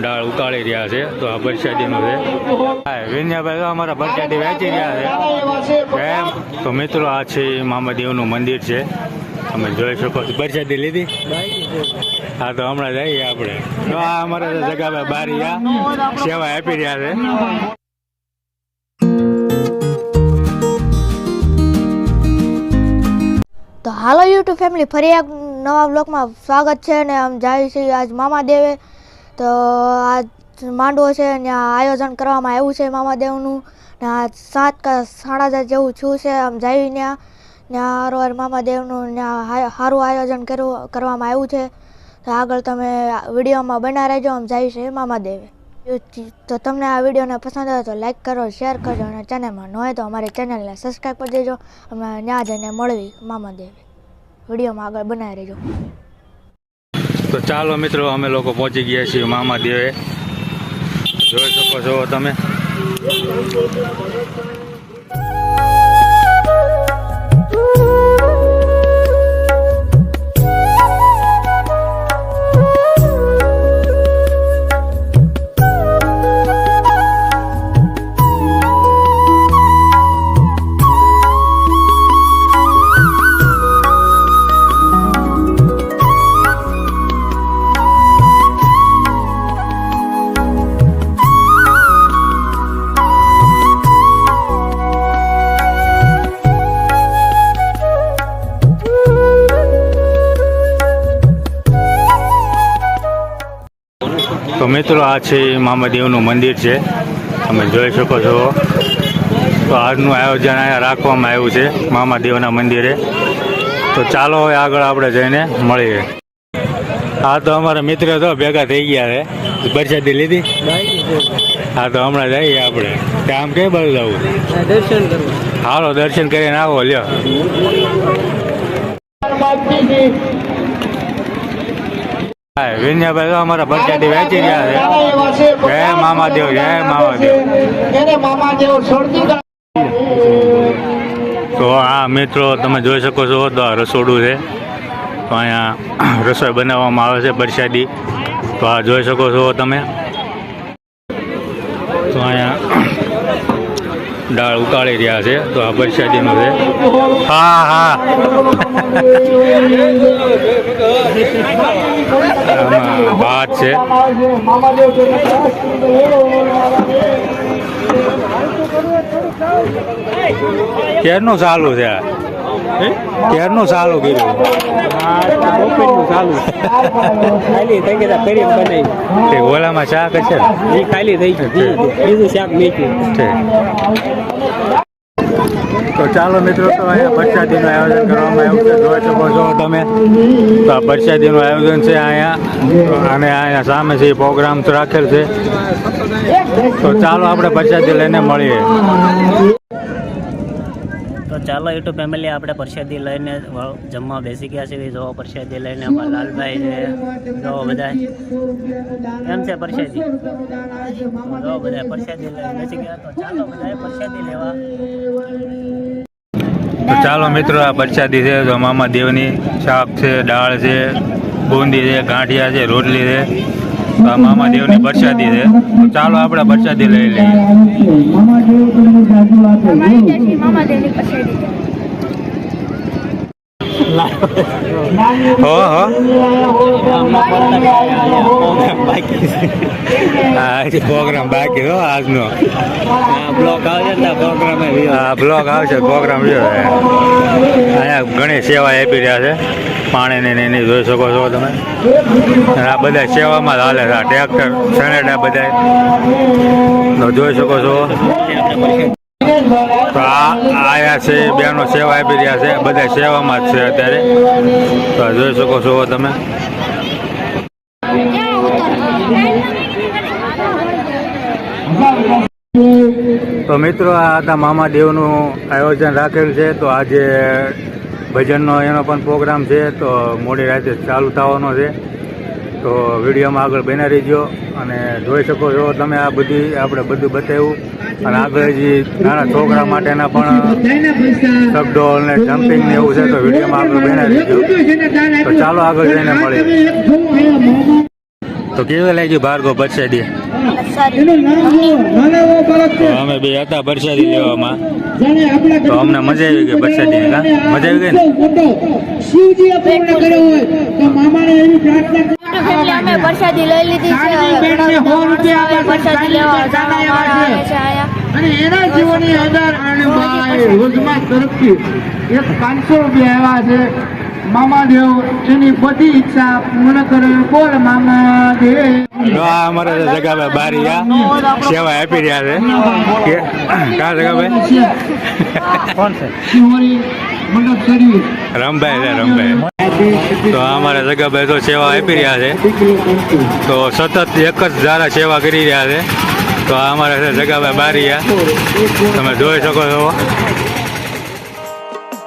દાળ ઉકાળી રહ્યા છે, તો આ પ્રસાદીનું છે. વિન્યાભાઈ અમારા બરસાદી વેચી રહ્યા છે. એમ, તો મિત્રો, આ છે મામાદેવનું મંદિર છે. તમે જોઈ શકો છો, પ્રસાદી લીધી. હા, તો હમણાં જઈએ આપણે. તો આ અમારા જગાભાઈ બારીયા સેવા આપી રહ્યા છે. તો હાલો યુટ્યુબ ફેમિલી ફરી એક નવા બ્લોગમાં સ્વાગત છે અને આમ જાય છે આજ મામાદેવે. તો આ માંડવો છે ત્યાં આયોજન કરવામાં આવ્યું છે મામાદેવનું. ને આ સાત કા સાડા સાત જેવું છું છે આમ જઈને ત્યાં ત્યાં હાર મામાદેવનું ત્યાં સારું આયોજન કર્યું કરવામાં આવ્યું છે. તો આગળ તમે વિડીયોમાં બના રહેજો, આમ જાય છે મામાદેવે. તો તમને આ વિડીયોને પસંદ આવે તો લાઇક કરો, શેર કરજો અને ચેનલમાં ન હોય તો અમારી ચેનલને સબસ્ક્રાઈબ કરી દેજો. અમે ત્યાં જઈને મળવી, મામાદેવે. વિડીયોમાં આગળ બનાવી રહેજો. તો ચાલો મિત્રો અમે લોકો પહોંચી ગયા છીએ મામા દેવે. જોઈ શકો છો તમે. મિત્રો આ છે મામાદેવનું મંદિર છે. તમે જોઈ શકો છો. તો આજનું આયોજન અહીંયા રાખવામાં આવ્યું છે મામાદેવના મંદિરે. તો ચાલો હવે આગળ આપણે જઈને મળીએ. હા તો અમારા મિત્ર તો ભેગા થઈ ગયા છે. બરસાદી લીધી? હા તો હમણાં જઈએ આપણે. ત્યાં આમ કઈ બાજુ જવું? દર્શન હાલો દર્શન કરીને આવો લ્યો. વિન્યાભાઈ તો અમારા પ્રસાદી વેચી ગયા છે. જય મામાદેવ જય મામાદેવ. મામાદેવ તો આ મિત્રો તમે જોઈ શકો છો તો આ રસોડું છે. તો અહીંયા રસોઈ બનાવવામાં આવે છે બરસાદી તો આ જોઈ શકો છો તમે. તો અહીંયા દાળ ઉકાળી રહ્યા છે તો આ પ્રસાદીનું છે. હા હા. ભાત છે. ક્યારનું ચાલુ છે આ? ક્યારનું ચાલુ કર્યું? ઓલામાં શાક હશે ખાલી થઈ ગયું બીજું શાક છે તો ચાલો મિત્રો, તો અહીંયા પ્રસાદીનું આયોજન કરવામાં આવ્યું છે. જોઈ શકો છો તમે. તો આ પ્રસાદીનું આયોજન છે અહીંયા. અને અહીંયા સામે છે પ્રોગ્રામ રાખેલ છે. તો ચાલો આપણે પ્રસાદી લઈને મળીએ. ચાલો યુટ્યુબ ફેમિલી આપણે પ્રસાદી લઈને જમવા બેસી ગયા છે જો પ્રસાદી લઈને અમારા લાલભાઈ છે જો બધા એમ છે પ્રસાદી? જો બધા પ્રસાદી લઈને બેસી ગયા તો ચાલો બધા પ્રસાદી લેવા. તો ચાલો મિત્રો આ પ્રસાદી છે તો મામા દેવની શાક છે દાળ છે બુંદી છે ગાંઠિયા છે રોટલી છે. તો આ મામા દેવની પ્રસાદી છે. તો ચાલો આપણે પ્રસાદી લઈ લઈએ. હો હો. પ્રોગ્રામ બાકી હો આજનો. બ્લોક આવે છે પ્રોગ્રામ બ્લોક આવશે પ્રોગ્રામ જો અહીંયા ઘણી સેવા આપી રહ્યા છે. પાણીની એની જોઈ શકો છો તમે. આ બધા સેવામાં હાલે છે, આ ટ્રેક્ટર સનેડા બધા. જોઈ શકો છો. તો આ આયા છે, બેનો સેવા આપી રહ્યા છે, બધા સેવામાં જ છે અત્યારે. તો જોઈ શકો છો તમે. તો મિત્રો, આ હતા મામા દેવનું આયોજન રાખેલ છે. તો આજે ભજનનો એનો પણ પ્રોગ્રામ છે, તો મોડી રાતે ચાલુ થવાનો છે. તો વિડીયોમાં આગળ બના રહીજો અને જોઈ શકો છો તમે આ બધી, આપણે બધું બતાવ્યું. અને આગળ જે નાના છોકરા માટેના પણ શબ્દો ને જમ્પિંગ ને એવું છે, તો વિડીયોમાં આગળ બના રહીજો. તો ચાલો આગળ જઈને મળીએ. તો કેવું લાગ્યું ભાર્ગવ પરસાદી અમે બે હતા પરસાદી લેવામાં. તો અમને મજા આવી ગઈ પરસાદી મજા આવી ગઈ ને? પ્રસાદી લઈ લીધી છે. પ્રસાદી લેવા અને એના જીવનની અંદર રોજમાં તરફથી એક પાંચસો રૂપિયા આવ્યા છે. મામાદેવ એની બધી ઈચ્છા પૂર્ણ કરે. બોલ મામાદેવ. તો અમારા જગાભાઈ બારીયા સેવા આપી રહ્યા છે. કા જગાભાઈ? કોણ છે? શિવરી મંડપ સર્વિસ રમભાઈ છે રમભાઈ. તો આ અમારા જગાભાઈ તો સેવા આપી રહ્યા છે. તો સતત એક જ ધારા સેવા કરી રહ્યા છે. તો આ અમારા છે જગાભાઈ બારીયા. તમે જોઈ શકો છો.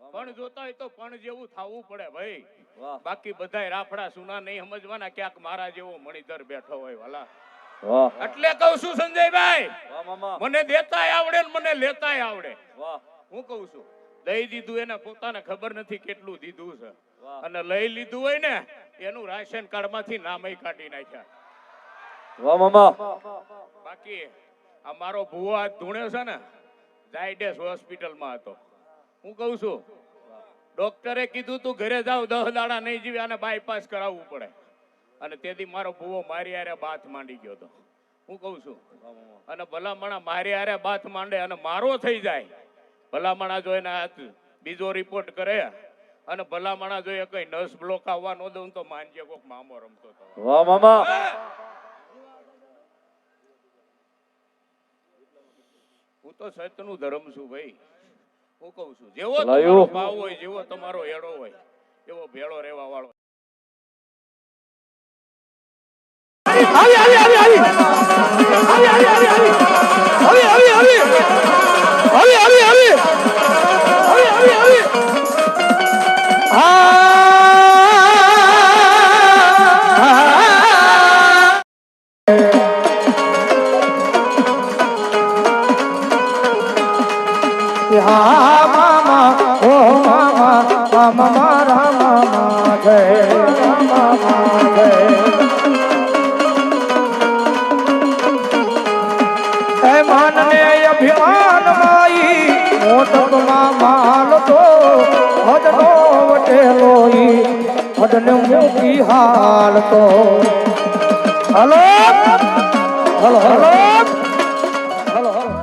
પણ જોતા હોય તો પણ જેવું થવું પડે ભાઈ. બાકી બધા રાફડા સુના નહીં સમજવાના ક્યાંક મારા જેવો મણિધર બેઠો હોય વાલા. એટલે કઉ છું સંજયભાઈ મને દેતાય આવડે ને મને લેતાય આવડે. હું કઉ છું દઈ દીધું એને પોતાને ખબર નથી કેટલું દીધું છે. અને લઈ લીધું હોય ને એનું રાશન કાર્ડમાંથી નામય કાઢી નાખ્યા. બાકી આ મારો ભુવા ધૂણ્યો છે ને ઝાયડસ હોસ્પિટલમાં હતો. હું કહું છું ડોક્ટરે કીધું તું ઘરે જાવ દહ દાડા નહીં જીવે અને બાયપાસ કરાવવું પડે. અને તેથી મારો ભૂવો મારી હારે બાથ માંડી ગયો હતો. હું કહું છું, અને ભલામણા મારી હારે બાથ માંડે અને મારો થઈ જાય. ભલામણા જો એના હાથ બીજો રિપોર્ટ કરે, અને ભલામણા જો એ કઈ નસ બ્લોક આવવા ન દઉં તો માનજે કોક મામો રમતો હતો. હું તો સતનું ધર્મ છું ભાઈ. હું કહું છું જેવો તમારો ભાવ હોય જેવો તમારો એડો હોય એવો ભેળો રહેવા વાળો અભિમાન માઈ મોટક માં માલ તો હદનો વટેલો હદને મૂકી હાલ તો hello hello hello hello hello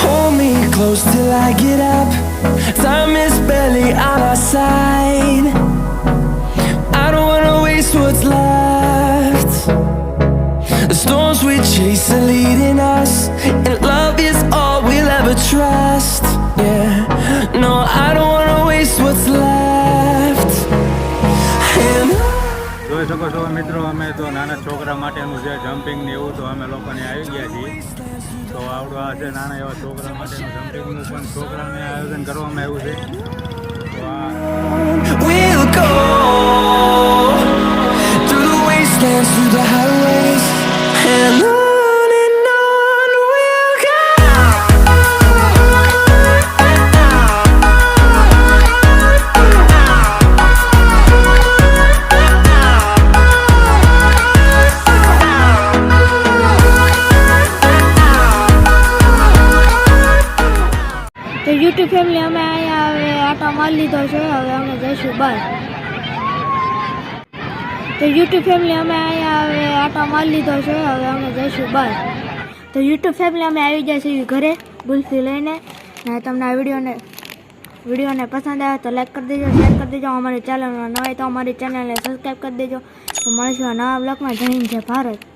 Hold me close till I get up. Time is barely on our side. I don't wanna waste what's left. The storms we chase are leading us, and love is all we'll ever trust. Yeah, no, I don't wanna waste what's left. And જોઈ શકો છો મિત્રો અમે તો નાના છોકરા માટેનું છે જમ્પિંગ ને એવું તો અમે લોકોને આવી ગયા છીએ તો આવડું આ છે નાના એવા છોકરા માટેનું જમ્પિંગનું પણ છોકરાને આયોજન કરવામાં આવ્યું છે તો આ we'll go through the wastelands, through the highways, હવે અમે તો યુટ્યુબ ફેમિલી અમે અહીંયા હવે આટો મારી લીધો છે, હવે અમે જઈશું, બસ. તો યુટ્યુબ ફેમિલી અમે આવી છે ઘરે ગુલ્ફી લઈને. ને તમને આ વિડીયોને વિડીયોને પસંદ આવે તો લાઈક કરી દેજો શેર કરી દેજો, અમારી ચેનલમાં ન હોય તો અમારી ચેનલને સબસ્ક્રાઈબ કરી દેજો. મળીશું નવા બ્લોગમાં જઈને છે ભારત.